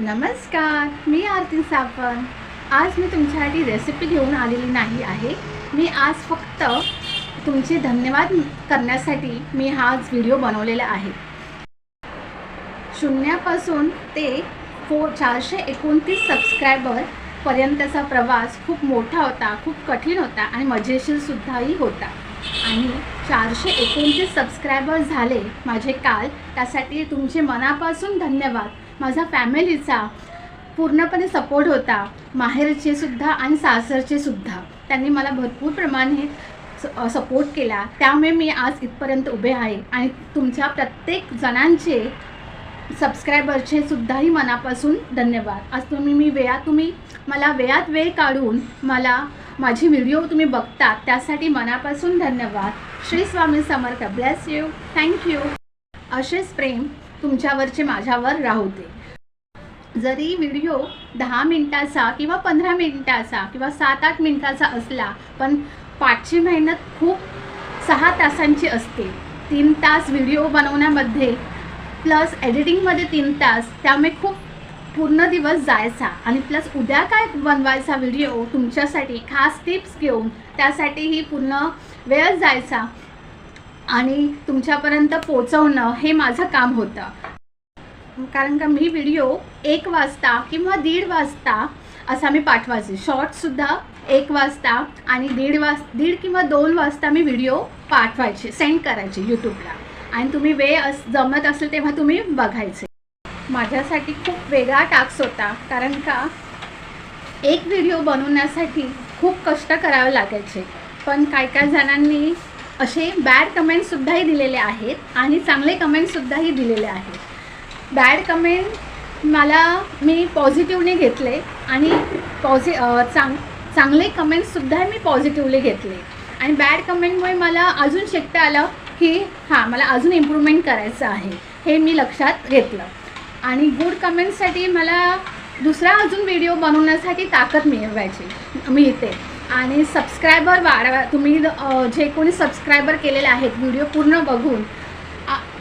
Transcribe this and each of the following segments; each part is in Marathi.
नमस्कार मी आरती सापन आज मी तुमच्यासाठी रेसिपी घेऊन आलेली नाही आहे. मी आज फक्त तुमचे धन्यवाद करण्यासाठी मी हा व्हिडिओ बनवलेला आहे. शून्यापासून ते फो चारशे एकोणतीस सबस्क्रायबर पर्यंतचा प्रवास खूप मोठा होता खूप कठीण होता आणि मजेशीरसुद्धाही होता. आणि चारशे एकोणतीस सबस्क्रायबर झाले माझे काल. त्यासाठी तुमचे मनापासून धन्यवाद. माझा फॅमिलीचा पूर्णपणे सपोर्ट होता. माहेरचे सुद्धा आणि सासरचे सुद्धा. त्यांनी मला भरपूर प्रमाणे स- सपोर्ट केला. त्यामुळे मी आज इथपर्यंत उभे आहे. आणि तुमच्या प्रत्येक जणांचे सबस्क्रायबरचे सुद्धाही मनापासून धन्यवाद. आज तुम्ही मी वेळा तुम्ही मला वेळात वेळ काढून मला माझी व्हिडिओ तुम्ही बघता त्यासाठी मनापासून धन्यवाद. Shri Swami Samarth. Bless you thank you असेच प्रेम तुमच्यावरचे माझ्यावर राहू दे. जरी व्हिडिओ दहा मिनिटाचा किंवा पंधरा मिनिटाचा किंवा सात आठ मिनिटाचा असला पण पाठची मेहनत खूप सहा तासांची असते. तीन तास व्हिडिओ बनवण्यामध्ये प्लस एडिटिंगमध्ये तीन तास त्यामुळे खूप पूर्ण दिवस जायचा. आणि प्लस उद्या काय बनवायचा व्हिडिओ तुमच्यासाठी खास टिप्स घेऊन त्यासाठीही पूर्ण वेळ जायचा. आणि तुमच्यापर्यंत पोचवणं हे माझं काम होतं. कारण का मी व्हिडिओ एक वाजता किंवा दीड वाजता असा मी पाठवायचे. शॉर्टसुद्धा एक वाजता आणि दीड वाज दीड किंवा दोन वाजता मी व्हिडिओ पाठवायचे सेंड करायचे यूट्यूबला आणि तुम्ही वेळ अस जमत असेल तेव्हा तुम्ही बघायचे. माझ्यासाठी खूप वेगळा टास्क होता. कारण का एक व्हिडिओ बनवण्यासाठी खूप कष्ट करावे लागायचे. पण काय काय जणांनी असे बॅड कमेंट्ससुद्धाही दिलेले आहेत आणि चांगले कमेंट्ससुद्धाही दिलेले आहेत. बॅड कमेंट मला मी पॉझिटिव्हने घेतले आणि पॉझि चांग चांगले कमेंट्ससुद्धा मी पॉझिटिव्हली घेतले. आणि बॅड कमेंटमुळे मला अजून शिकता आलं की हां मला अजून इम्प्रूव्हमेंट करायचं आहे हे मी लक्षात घेतलं. आणि गुड कमेंट्ससाठी मला दुसरा अजून व्हिडिओ बनवण्यासाठी ताकद मिळवायची मिळते. आणि सबस्क्रायबर वाढवा. तुम्ही जे कोणी सबस्क्रायबर केलेले आहेत व्हिडिओ पूर्ण बघून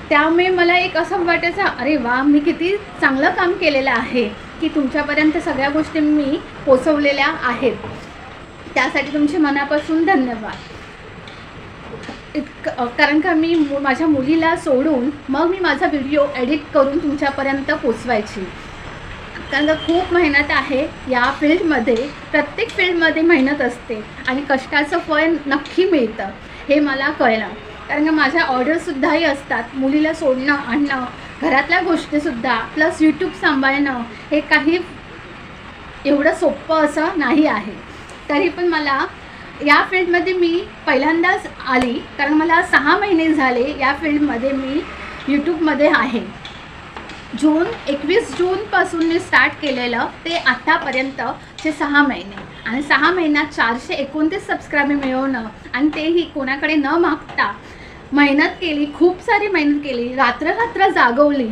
त्यामुळे मला एक असं वाटायचं अरे वा मी किती चांगलं काम केलेलं आहे की तुमच्यापर्यंत सगळ्या गोष्टी मी पोचवलेल्या आहेत. त्यासाठी तुमचे मनापासून धन्यवाद. इतकं कारण का मी मु- माझ्या मुलीला सोडून मग मी माझा व्हिडिओ एडिट करून तुमच्यापर्यंत पोचवायची. कारण का खूप मेहनत आहे या फील्डमध्ये. प्रत्येक फील्डमध्ये मेहनत असते आणि कष्टाचं फळ नक्की मिळतं हे मला कळलं. कारण का माझ्या ऑर्डरसुद्धाही असतात मुलीला सोडणं आणणं घरातल्या गोष्टीसुद्धा प्लस यूट्यूब सांभाळणं हे काही एवढं सोपं असं नाही आहे. तरी पण मला या फील्डमध्ये मी पहिल्यांदाच आली कारण मला सहा महिने झाले या फील्डमध्ये मी यूट्यूबमध्ये आहे. जून एकवीस जूनपासून मी स्टार्ट केलेलं ते आत्तापर्यंतचे सहा महिने. आणि सहा महिन्यात चारशे एकोणतीस सबस्क्रायबर मिळवणं आणि तेही कोणाकडे न मागता मेहनत केली खूप सारी मेहनत केली रात्र रात्र जागवली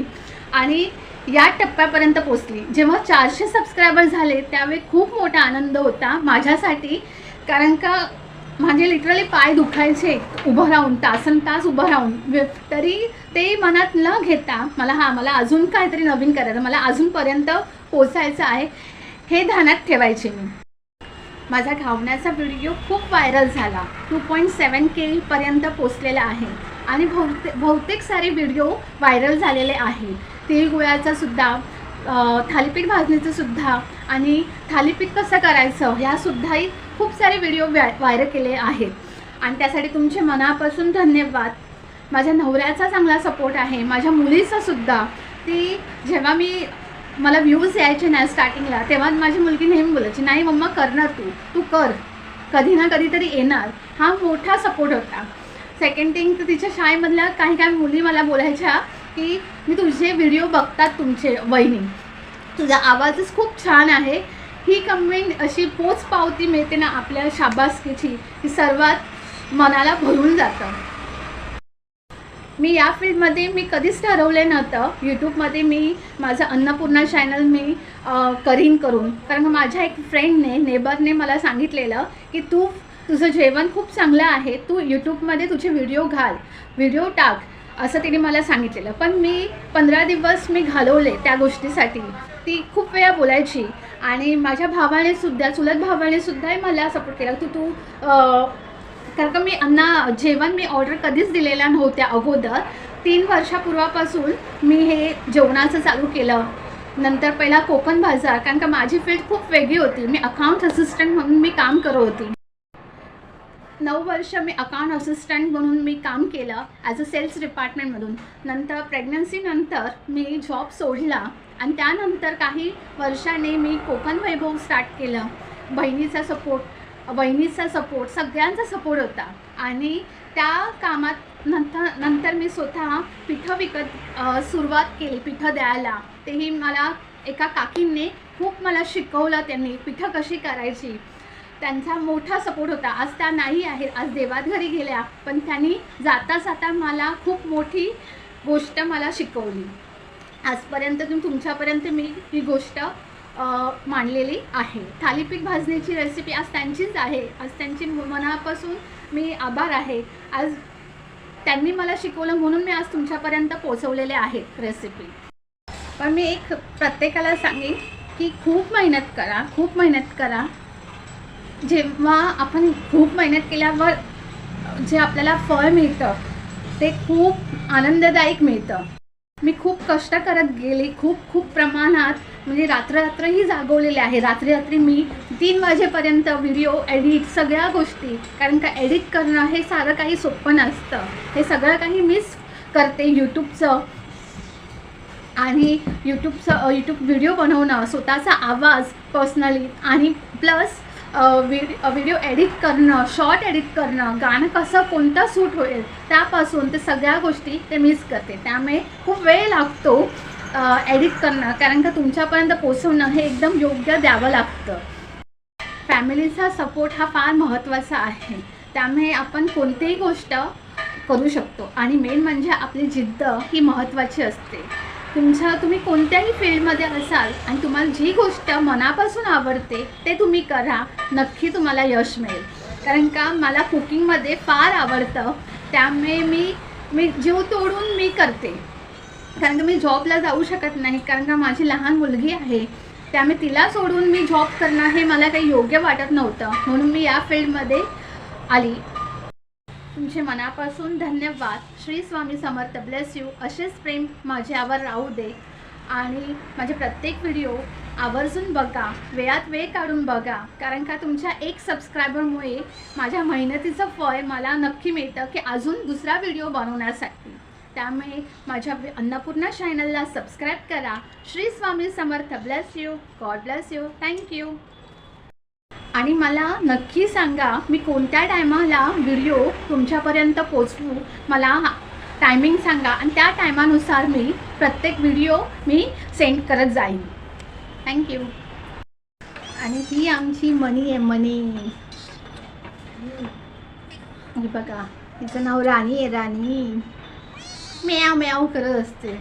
आणि या टप्प्यापर्यंत पोचली जेव्हा चारशे सबस्क्रायबर झाले त्यावेळी खूप मोठा आनंद होता माझ्यासाठी. कारण का माझे लिटरली पाय दुखायचे उभं राहून तासन तास उभं राहून. तरी ते मनात न घेता मला हा मला अजून काहीतरी नवीन करायचं मला अजूनपर्यंत पोचायचं आहे हे ध्यानात ठेवायचे मी. माझा धावण्याचा व्हिडिओ खूप व्हायरल झाला. टू पॉईंट सेवन केपर्यंत पोचलेला आहे. आणि बहुते बहुतेक सारे व्हिडिओ व्हायरल झालेले आहेत तिळगुळाचा सुद्धा थालीपीठ भाजणीचं सुद्धा आणि थालीपीठ कसं करायचं ह्यासुद्धाही खूप सारे व्हिडिओ व्हाय व्हायरल केले आहेत. आणि त्यासाठी तुमचे मनापासून धन्यवाद. माझ्या नवऱ्याचा चांगला सपोर्ट आहे. माझ्या मुलीचासुद्धा ती जेव्हा मी मला व्ह्यूज यायचे नाही स्टार्टिंगला तेव्हा माझी मुलगी नेहमी बोलायची नाही मम्मा करणार तू. तू कर. कधी ना कधीतरी येणार. हा मोठा सपोर्ट होता. सेकंड थिंग तर तिच्या शाळेमधल्या काही काही मुली मला बोलायच्या की मी तुझे व्हिडिओ बघतात तुमचे वहिनी. तुझा आवाजच खूप छान आहे. ही कमेंट अशी पोच पावती मिळते ना आपल्या शाबासकीची ही सर्वात मनाला भरून जातं. मी या फील्डमध्ये मी कधीच ठरवले नव्हतं. यूट्यूबमध्ये मी माझं अन्नपूर्णा चॅनल मी करीन करून. कारण माझ्या एक फ्रेंडने नेबरने मला सांगितलेलं की तू तुझं जेवण खूप चांगलं आहे तू यूट्यूबमध्ये तुझे व्हिडिओ घाल व्हिडिओ टाक असं तिने मला सांगितलेलं. पण मी पंधरा दिवस मी घालवले त्या गोष्टीसाठी. ती खूप वेळा बोलायची. आणि माझ्या भावाने सुद्धा चुलत भावाने सुद्धा मला सपोर्ट केला. तू तू कारण का मी अन्ना जेवण मी ऑर्डर कधीच दिलेल्या नव्हत्या अगोदर. तीन वर्षापूर्वापासून मी हे जेवणाचं चालू केलं. नंतर पहिला कोकण बाजार कारण का माझी फील्ड खूप वेगळी होती. मी अकाउंट असिस्टंट म्हणून मी काम करत होती. नऊ वर्ष मी अकाउंट असिस्टंट म्हणून मी काम केलं ॲज अ सेल्स डिपार्टमेंटमधून नंतर प्रेग्नन्सीनंतर मी जॉब सोडला. आणि त्यानंतर काही वर्षाने मी कोकण वैभव स्टार्ट केलं. बहिणीचा सपोर्ट बहिणीचा सपोर्ट सगळ्यांचा सपोर्ट होता. आणि त्या कामात नंतर नंतर मी स्वतः पिठं विकत सुरुवात केली पिठं द्यायला. तेही मला एका काकींनी खूप मला शिकवलं त्यांनी पिठं कशी करायची. त्यांचा मोठा सपोर्ट होता. आज त्या नाही आहेत आज देवात घरी गेल्या पण त्यांनी जाता जाता मला खूप मोठी गोष्ट मला शिकवली. आजपर्यंत तुम तुमच्यापर्यंत मी ही गोष्ट मांडलेली आहे. थालीपीठ भाजण्याची रेसिपी आज त्यांचीच आहे. आज त्यांची मनापासून मी आभार आहे. आज त्यांनी मला शिकवलं म्हणून मी आज तुमच्यापर्यंत पोचवलेले आहेत रेसिपी पण मी एक प्रत्येकाला सांगेन की खूप मेहनत करा खूप मेहनत करा. जेव्हा आपण खूप मेहनत केल्यावर जे आपल्याला फळ मिळतं ते खूप आनंददायक मिळतं. मी खूप कष्ट करत गेले खूप खूप प्रमाणात म्हणजे रात्र रात्रही जागवलेले आहे. रात्री रात्री मी तीन वाजेपर्यंत व्हिडिओ एडिट सगळ्या गोष्टी कारण का एडिट करणं हे सारं काही सोपं नसतं. हे सगळं काही मीच करते यूट्यूबचं आणि यूट्यूबचं यूट्यूब व्हिडिओ बनवणं स्वतःचा आवाज पर्सनली आणि प्लस व्हिडिओ एडिट करणं शॉर्ट एडिट करणं गाणं कसं कोणतं सूट होईल त्यापासून ते सगळ्या गोष्टी ते मिस करते. त्यामुळे खूप वेळ लागतो एडिट करणं. कारण का तुमच्यापर्यंत पोचवणं हे एकदम योग्य द्यावं लागतं. फॅमिलीचा सपोर्ट हा फार महत्त्वाचा आहे. त्यामुळे आपण कोणतीही गोष्ट करू शकतो. आणि मेन म्हणजे आपली जिद्द ही महत्त्वाची असते. तुमच्या तुम्ही कोणत्याही फील्डमध्ये असाल आणि तुम्हाला जी गोष्ट मनापासून आवडते ते तुम्ही करा. नक्की तुम्हाला यश मिळेल. कारण का मला कुकिंगमध्ये फार आवडतं. त्यामुळे मी मी जीव तोडून मी करते. कारण का मी जॉबला जाऊ शकत नाही. कारण का माझी लहान मुलगी आहे. त्यामुळे तिला सोडून मी जॉब करणं हे मला काही योग्य वाटत नव्हतं. म्हणून मी या फील्डमध्ये आली. तुमचे मनापासून धन्यवाद. श्री स्वामी समर्थ ब्लेस यू असेच प्रेम माझ्यावर राहू दे. आणि माझे प्रत्येक व्हिडिओ आवर्जून बघा वेळात वेळ काढून बघा. कारण का तुमच्या एक सबस्क्रायबरमुळे माझ्या मेहनतीचं फळ मला नक्की मिळतं की अजून दुसरा व्हिडिओ बनवण्यासाठी. त्यामुळे माझ्या अन्नपूर्णा चॅनलला सबस्क्राईब करा. Shri Swami Samarth bless you God bless you thank you आणि मला नक्की सांगा मी कोणत्या टायमाला व्हिडिओ तुमच्यापर्यंत पोचवू? मला टायमिंग सांगा. आणि त्या टायमानुसार मी प्रत्येक व्हिडिओ मी सेंड करत जाईन. थँक्यू आणि ही आमची मनी आहे मनी. बघा तिचं नाव राणी आहे राणी. म्याव म्याव करत असते.